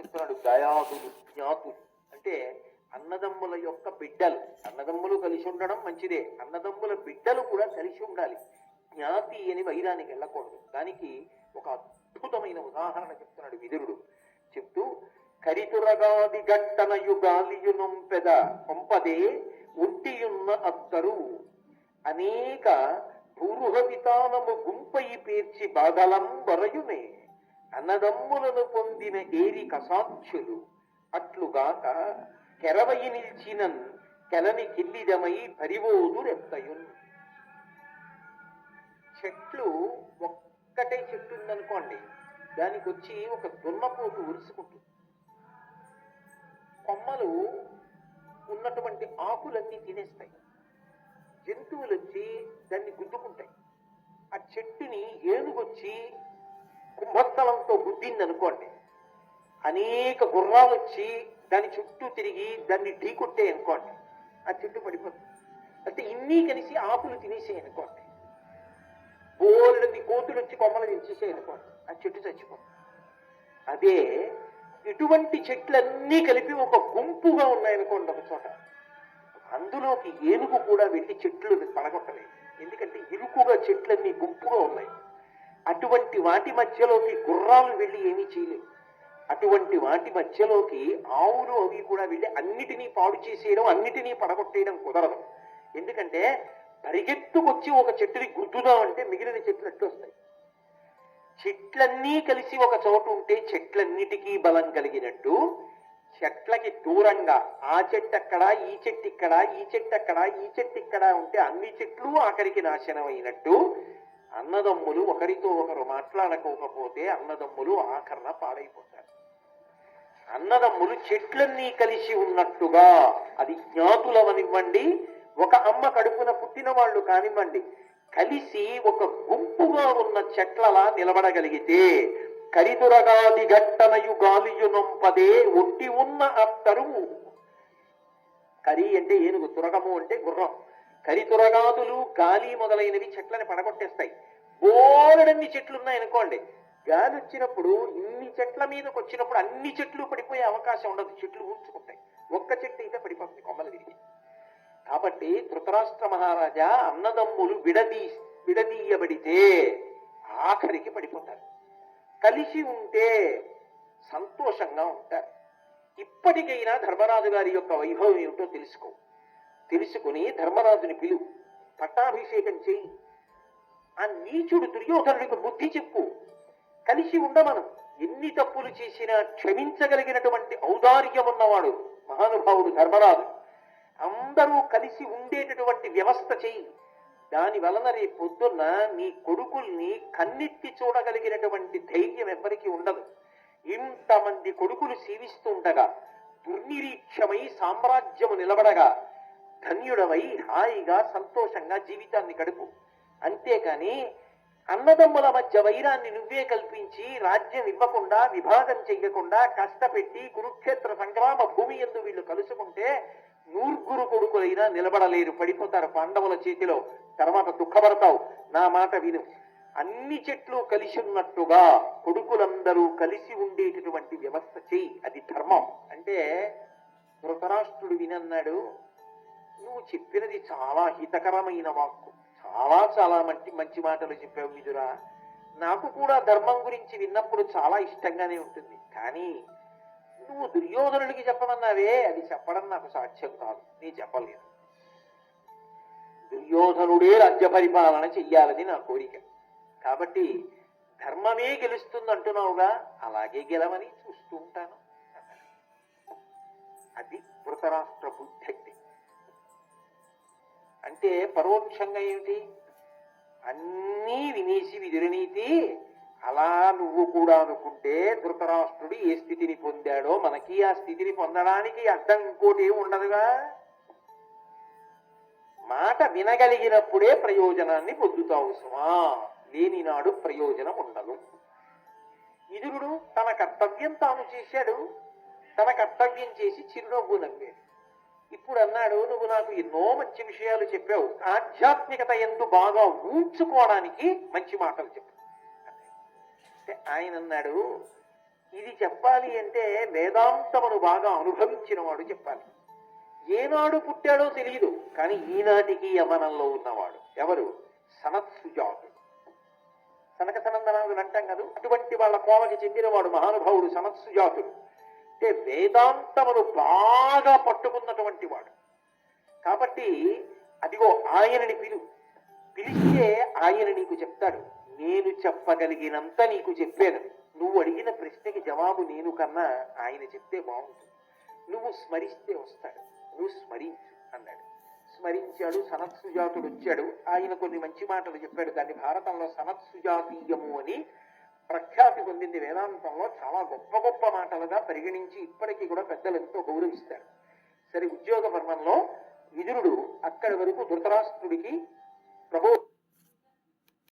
చెప్తున్నాడు దయాదులు జ్ఞాతులు అంటే అన్నదమ్ముల యొక్క బిడ్డలు అన్నదమ్ములు కలిసి ఉండడం మంచిదే. అన్నదమ్ముల బిడ్డలు కూడా కలిసి ఉండాలి. జ్ఞాతి అని వైరానికి వెళ్ళకూడదు. దానికి ఒక అద్భుతమైన ఉదాహరణ చెప్తున్నాడు విదురుడు. చెప్తూ కరితురగాది గట్టన యుగాలియునొంపెద పంపదే ఒంటియున్న అత్తరు. అనేక భూరుహ వితానము గుంపై పేర్చి బాధలం వరయునే అన్నదమ్ములను పొందిన ఏరి కసాక్షులు. అట్లుగాక కెరవయి నిల్చిన కెలని కిల్లిదమై పరివోదు రెత్తయున్. చెట్లు ఒక్కటే చెట్టు ఉందనుకోండి దానికి వచ్చి ఒక దున్నపోతు ఉరుసుకుంటుంది. కొమ్మలు ఉన్నటువంటి ఆకులన్నీ తినేస్తాయి. జంతువులు వచ్చి దాన్ని గుద్దుకుంటాయి. ఆ చెట్టుని ఏనుగొచ్చి కుంభస్థలంతో గుద్దింది అనుకోండి అనేక గుర్రాలు వచ్చి దాని చుట్టూ తిరిగి దాన్ని ఢీకొట్టే అనుకోండి ఆ చుట్టూ పడిపోతుంది. అంటే ఇన్ని కలిసి ఆకులు తినేసాయి అనుకోండి బోలెడని కోతులు వచ్చి కొమ్మలు తెచ్చేసాయి అనుకోండి ఆ చెట్టు చచ్చిపోతుంది. అదే ఇటువంటి చెట్లన్నీ కలిపి ఒక గుంపుగా ఉన్నాయనుకోండి ఒక చోట. అందులోకి ఏనుగు కూడా వెళ్ళి చెట్లు పడగొట్టలేదు. ఎందుకంటే ఇరుకుగా చెట్లన్నీ గుంపుగా ఉన్నాయి. అటువంటి వాటి మధ్యలోకి గుర్రాలు వెళ్ళి ఏమీ చేయలేవు అటువంటి వాటి మధ్యలోకి ఆవులు అవి కూడా వెళ్ళి అన్నిటినీ పాడు చేసేయడం అన్నిటినీ పడగొట్టేయడం కుదరదు. ఎందుకంటే పరిగెత్తుకొచ్చి ఒక చెట్టుని గుద్దుదామంటే మిగిలిన చెట్లు ఎట్లు వస్తాయి? చెట్లన్నీ కలిసి ఒక చోట ఉంటే చెట్లన్నిటికీ బలం కలిగినట్టు చెట్లకి దూరంగా ఆ చెట్టు అక్కడ ఈ చెట్టు ఇక్కడ ఈ చెట్టు అక్కడ ఈ చెట్టు ఇక్కడ ఉంటే అన్ని చెట్లు ఆఖరికి నాశనం అయినట్టు అన్నదమ్ములు ఒకరితో ఒకరు మాట్లాడకపోతే అన్నదమ్ములు ఆఖరణ పాడైపోతారు. అన్నదమ్ములు చెట్లన్నీ కలిసి ఉన్నట్టుగా అది జ్ఞాతులవనివ్వండి ఒక అమ్మ కడుపున పుట్టిన వాళ్ళు కానివ్వండి కలిసి ఒక గుంపుగా ఉన్న చెట్లలా నిలబడగలిగితే కరిదురగాది గట్టనయు గాలియు నొంపదే ఉన్న అత్తరు. కరి అంటే ఏనుగు తురగము అంటే గుర్రం. కరితురగాదులు గాలి మొదలైనవి చెట్లని పడగొట్టేస్తాయి. బోలెడన్ని చెట్లు ఉన్నాయనుకోండి గాలి వచ్చినప్పుడు ఇన్ని చెట్ల మీదకి వచ్చినప్పుడు అన్ని చెట్లు పడిపోయే అవకాశం ఉండదు. చెట్లు ఊడ్చుకుంటాయి. ఒక్క చెట్టు అయితే పడిపోతుంది కొమ్మలు విరిగి కాబట్టి ధృతరాష్ట్ర మహారాజా అన్నదమ్ములు విడదీ విడదీయబడితే ఆఖరికి పడిపోతారు. కలిసి ఉంటే సంతోషంగా ఉంటారు. ఇప్పటికైనా ధర్మరాజు గారి యొక్క వైభవం ఏమిటో తెలుసుకో. తెలుసుకుని ధర్మరాజుని పిలువు పట్టాభిషేకం చేయి. ఆ నీచుడు దుర్యోధనుడికి బుద్ధి చెప్పు. కలిసి ఉండమను. ఎన్ని తప్పులు చేసినా క్షమించగలిగినటువంటి ఔదార్యం ఉన్నవాడు మహానుభావుడు ధర్మరాజు. అందరూ కలిసి ఉండేటటువంటి వ్యవస్థ చెయ్యి దాని వలన రేపు పొద్దున్న నీ కొడుకుల్ని కన్నెత్తి చూడగలిగినటువంటి ధైర్యం ఎవ్వరికీ ఉండదు. ఇంతమంది కొడుకులు సేవిస్తూ దుర్నిరీక్షమై సామ్రాజ్యము నిలబడగా ధన్యుడవై హాయిగా సంతోషంగా జీవితాన్ని గడుపు. అంతేకాని అన్నదమ్ముల మధ్య వైరాన్ని నువ్వే కల్పించి రాజ్యం ఇవ్వకుండా విభాగం చెయ్యకుండా కష్టపెట్టి కురుక్షేత్ర సంగ్రామ భూమి ఎందు వీళ్ళు కలుసుకుంటే నూర్గురు కొడుకులైనా నిలబడలేరు. పడిపోతారు పాండవుల చేతిలో. తర్వాత దుఃఖపడతావు. నా మాట విను. అన్ని చెట్లు కలిసి ఉన్నట్టుగా కొడుకులందరూ కలిసి ఉండేటటువంటి వ్యవస్థ చెయ్యి. అది ధర్మం. అంటే ధృతరాష్ట్రుడు వినన్నాడు నువ్వు చెప్పినది చాలా హితకరమైన వాక్కు. చాలా చాలా మంచి మంచి మాటలు చెప్పావు మిదురా నాకు కూడా ధర్మం గురించి విన్నప్పుడు చాలా ఇష్టంగానే ఉంటుంది. కానీ నువ్వు దుర్యోధనుడికి చెప్పమన్నావే అది చెప్పడం నాకు సాధ్యం కాదు. నీ చెప్పలేదు. దుర్యోధనుడే రాజ్య పరిపాలన చెయ్యాలని నా కోరిక. కాబట్టి ధర్మమే గెలుస్తుంది అంటున్నావుగా అలాగే గెలవని చూస్తూ ఉంటాను. అది ధృతరాష్ట్ర బుద్ధి. అంటే పరోక్షంగా ఏమిటి? అన్నీ వినేసి విదిరినీతి అలా నువ్వు కూడా అనుకుంటే ధృతరాష్ట్రుడు ఏ స్థితిని పొందాడో మనకి ఆ స్థితిని పొందడానికి అడ్డం ఇంకోటి ఏమి ఉండదుగా? మాట వినగలిగినప్పుడే ప్రయోజనాన్ని పొందుతావు సుమా. లేని నాడు ప్రయోజనం ఉండదు. విదురుడు తన కర్తవ్యం తాను చేశాడు. తన కర్తవ్యం చేసి చిరునవ్వు నవ్వాడు ఇప్పుడు అన్నాడు నువ్వు నాకు ఎన్నో మంచి విషయాలు చెప్పావు. ఆధ్యాత్మికత ఎందు బాగా ఊడ్చుకోవడానికి మంచి మాటలు చెప్పు. అంటే ఆయన అన్నాడు ఇది చెప్పాలి అంటే వేదాంతమును బాగా అనుభవించిన వాడు చెప్పాలి. ఏనాడు పుట్టాడో తెలియదు కానీ ఈనాటికి యమనంలో ఉన్నవాడు. ఎవరు? సనత్సుజాతుడు సనక సనందనాథుడు అంటాం కదా అటువంటి వాళ్ళ కోవకి చెందినవాడు మహానుభావుడు సనత్సుజాతుడు. అంటే వేదాంతమును బాగా పట్టుకున్నటువంటి వాడు. కాబట్టి అదిగో ఆయనని పిలు. పిలిస్తే ఆయన నీకు చెప్తాడు. నేను చెప్పగలిగినంత నీకు చెప్పాను. నువ్వు అడిగిన ప్రశ్నకి జవాబు నేను కన్నా ఆయన చెప్తే బాగుంటుంది. నువ్వు స్మరిస్తే వస్తాడు. నువ్వు స్మరించు అన్నాడు. స్మరించాడు సనత్సుజాతుడు వచ్చాడు. ఆయన కొన్ని మంచి మాటలు చెప్పాడు. దాన్ని భారతంలో సనత్సుజాతీయము అని ప్రఖ్యాతి పొందింది వేదాంతంలో చాలా గొప్ప గొప్ప మాటలుగా పరిగణించి ఇప్పటికీ కూడా పెద్దలు ఎంతో గౌరవిస్తారు. సరే ఉద్యోగ పర్వంలో విదురుడు అక్కడి వరకు ధృతరాష్ట్రుడికి ప్రభు